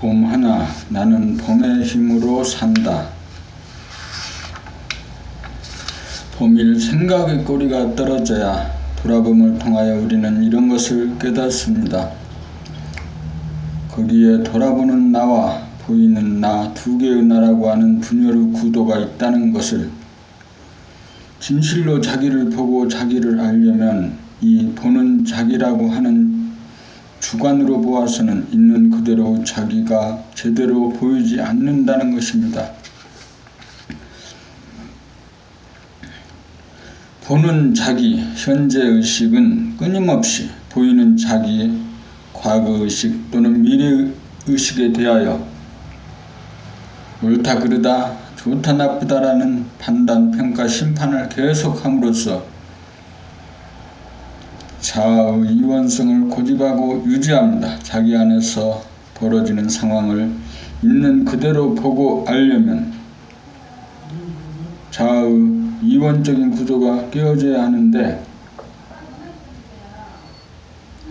봄 하나 나는 봄의 힘으로 산다. 봄일 생각의 꼬리가 떨어져야 돌아봄을 통하여 우리는 이런 것을 깨닫습니다. 거기에 돌아보는 나와 보이는 나 두 개의 나라고 하는 분열의 구도가 있다는 것을 진실로 자기를 보고 자기를 알려면 이 보는 자기라고 하는 주관으로 보아서는 있는 그대로 자기가 제대로 보이지 않는다는 것입니다. 보는 자기, 현재 의식은 끊임없이 보이는 자기의 과거 의식 또는 미래 의식에 대하여 옳다 그르다 좋다 나쁘다라는 판단, 평가, 심판을 계속함으로써 자아의 이원성을 고집하고 유지합니다. 자기 안에서 벌어지는 상황을 있는 그대로 보고 알려면 자아의 이원적인 구조가 깨어져야 하는데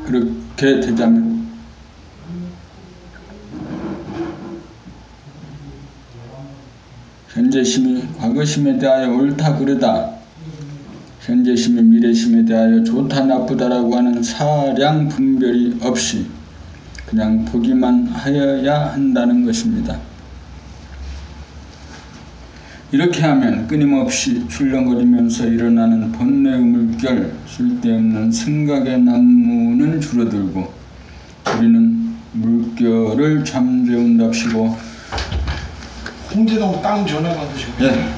그렇게 되자면 현재심이 과거심에 대하여 옳다 그르다 현재심이 미래심에 대하여 좋다 나쁘다라고 하는 사량 분별이 없이 그냥 보기만 하여야 한다는 것입니다. 이렇게 하면 끊임없이 출렁거리면서 일어나는 번뇌의 물결, 쓸데없는 생각의 난무는 줄어들고 우리는 물결을 잠재운답시고 홍대동 땅 전화 받으시고 예,